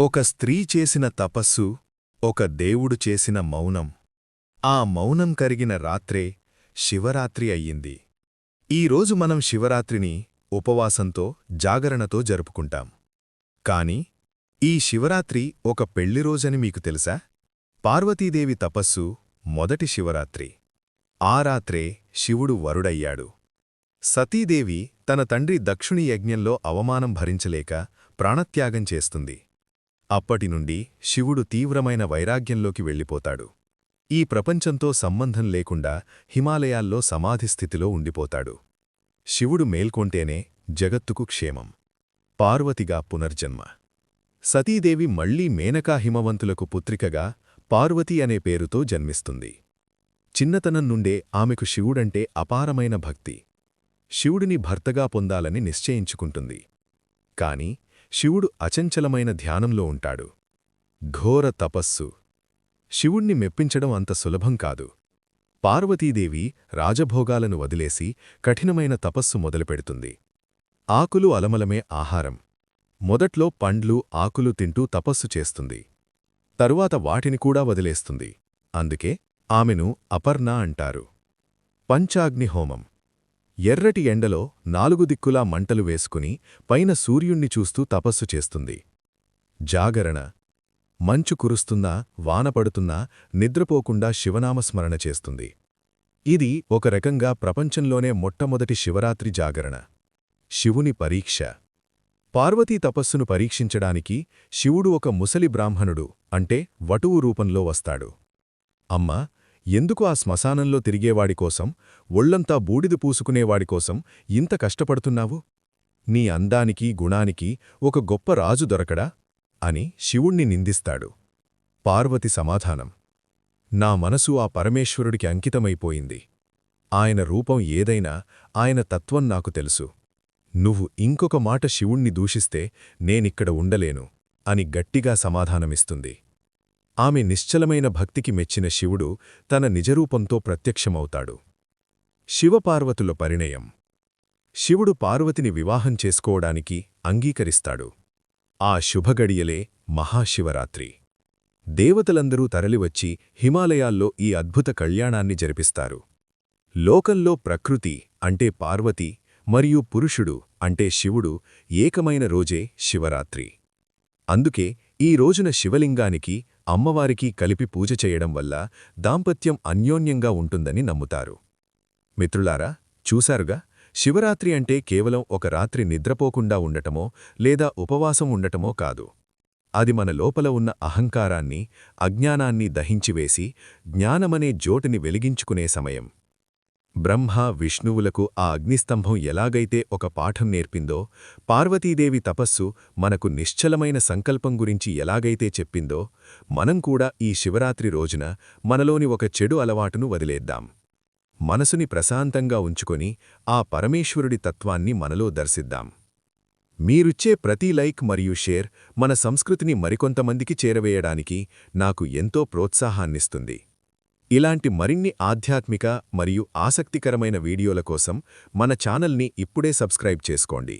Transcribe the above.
ఒక స్త్రీ చేసిన తపస్సు ఒక దేవుడు చేసిన మౌనం. ఆ మౌనం కరిగిన రాత్రే శివరాత్రి అయ్యింది. ఈరోజు మనం శివరాత్రిని ఉపవాసంతో జాగరణతో జరుపుకుంటాం. కాని ఈ శివరాత్రి ఒక పెళ్ళిరోజని మీకు తెలుసా? పార్వతీదేవి తపస్సు మొదటి శివరాత్రి. ఆ రాత్రే శివుడు వరుడయ్యాడు. సతీదేవి తన తండ్రి దక్షుని యజ్ఞంలో అవమానం భరించలేక ప్రాణత్యాగం చేస్తుంది. అప్పటినుండి శివుడు తీవ్రమైన వైరాగ్యంలోకి వెళ్ళిపోతాడు. ఈ ప్రపంచంతో సంబంధం లేకుండా హిమాలయాల్లో సమాధిస్థితిలో ఉండిపోతాడు. శివుడు మేల్కొంటేనే జగత్తుకు క్షేమం. పార్వతిగా పునర్జన్మ. సతీదేవి మళ్ళీ మేనకా హిమవంతులకు పుత్రికగా పార్వతి అనే పేరుతో జన్మిస్తుంది. చిన్నతనం నుండే ఆమెకు శివుడంటే అపారమైన భక్తి. శివుడిని భర్తగా పొందాలని నిశ్చయించుకుంటుంది. కాని శివుడు అచంచలమైన ధ్యానంలో ఉంటాడు. ఘోర తపస్సు. శివుణ్ణి మెప్పించడం అంత సులభం కాదు. పార్వతీదేవి రాజభోగాలను వదిలేసి కఠినమైన తపస్సు మొదలుపెడుతుంది. ఆకులు అలమలమే ఆహారం. మొదట్లో పండ్లు ఆకులు తింటూ తపస్సు చేస్తుంది. తరువాత వాటిని కూడా వదిలేస్తుంది. అందుకే ఆమెను అపర్ణ అంటారు. పంచాగ్నిహోమం. ఎర్రటి ఎండలో నాలుగు దిక్కులా మంటలు వేసుకుని పైన సూర్యుణ్ణి చూస్తూ తపస్సు చేస్తుంది. జాగరణ. మంచు కురుస్తున్నా వానపడుతున్నా నిద్రపోకుండా శివనామస్మరణ చేస్తుంది. ఇది ఒక రకంగా ప్రపంచంలోనే మొట్టమొదటి శివరాత్రి జాగరణ. శివుని పరీక్ష. పార్వతీ తపస్సును పరీక్షించడానికి శివుడు ఒక ముసలి బ్రాహ్మణుడు అంటే వటువు రూపంలో వస్తాడు. అమ్మా ఎందుకు ఆ శ్మశానంలో తిరిగేవాడికోసం ఒళ్ళంతా బూడిద పూసుకునేవాడికోసం ఇంత కష్టపడుతున్నావు? నీ అందానికి గుణానికి ఒక గొప్ప రాజు దొరకడా? అని శివుణ్ణి నిందిస్తాడు. పార్వతి సమాధానం. నా మనసు ఆ పరమేశ్వరుడికి అంకితమైపోయింది. ఆయన రూపం ఏదైనా ఆయన తత్వం నాకు తెలుసు. నువ్వు ఇంకొక మాట శివుణ్ణి దూషిస్తే నేనిక్కడ ఉండలేను అని గట్టిగా సమాధానమిస్తుంది. ఆమె నిశ్చలమైన భక్తికి మెచ్చిన శివుడు తన నిజరూపంతో ప్రత్యక్షమవుతాడు. శివపార్వతుల పరిణయం. శివుడు పార్వతిని వివాహం చేసుకోవడానికి అంగీకరిస్తాడు. ఆ శుభగడియలే మహాశివరాత్రి. దేవతలందరూ తరలివచ్చి హిమాలయాల్లో ఈ అద్భుత కళ్యాణాన్ని జరిపిస్తారు. లోకంలో ప్రకృతి అంటే పార్వతి మరియు పురుషుడు అంటే శివుడు ఏకమైన రోజే శివరాత్రి. అందుకే ఈ రోజున శివలింగానికి అమ్మవారికి కలిపి పూజ చేయడం వల్ల దాంపత్యం అన్యోన్యంగా ఉంటుందని నమ్ముతారు. మిత్రులారా చూశారుగా? శివరాత్రి అంటే కేవలం ఒక రాత్రి నిద్రపోకుండా ఉండటమో లేదా ఉపవాసం ఉండటమో కాదు. అది మన లోపల ఉన్న అహంకారాన్ని అజ్ఞానాన్ని దహించివేసి జ్ఞానమనే జోటిని వెలిగించుకునే సమయం. బ్రహ్మ విష్ణువులకు ఆ అగ్నిస్తంభం ఎలాగైతే ఒక పాఠం నేర్పిందో పార్వతీదేవి తపస్సు మనకు నిశ్చలమైన సంకల్పం గురించి ఎలాగైతే చెప్పిందో మనం కూడా ఈ శివరాత్రి రోజున మనలోని ఒక చెడు అలవాటును వదిలేద్దాం. మనసుని ప్రశాంతంగా ఉంచుకొని ఆ పరమేశ్వరుడి తత్వాన్ని మనలో దర్శిద్దాం. మీరుచ్చే ప్రతి లైక్ మరియు షేర్ మన సంస్కృతిని మరికొంతమందికి చేరవేయడానికి నాకు ఎంతో ప్రోత్సాహాన్నిస్తుంది. ఇలాంటి మరిన్ని ఆధ్యాత్మిక మరియు ఆసక్తికరమైన వీడియోల కోసం మన ఛానల్ని ఇప్పుడే సబ్స్క్రైబ్ చేసుకోండి.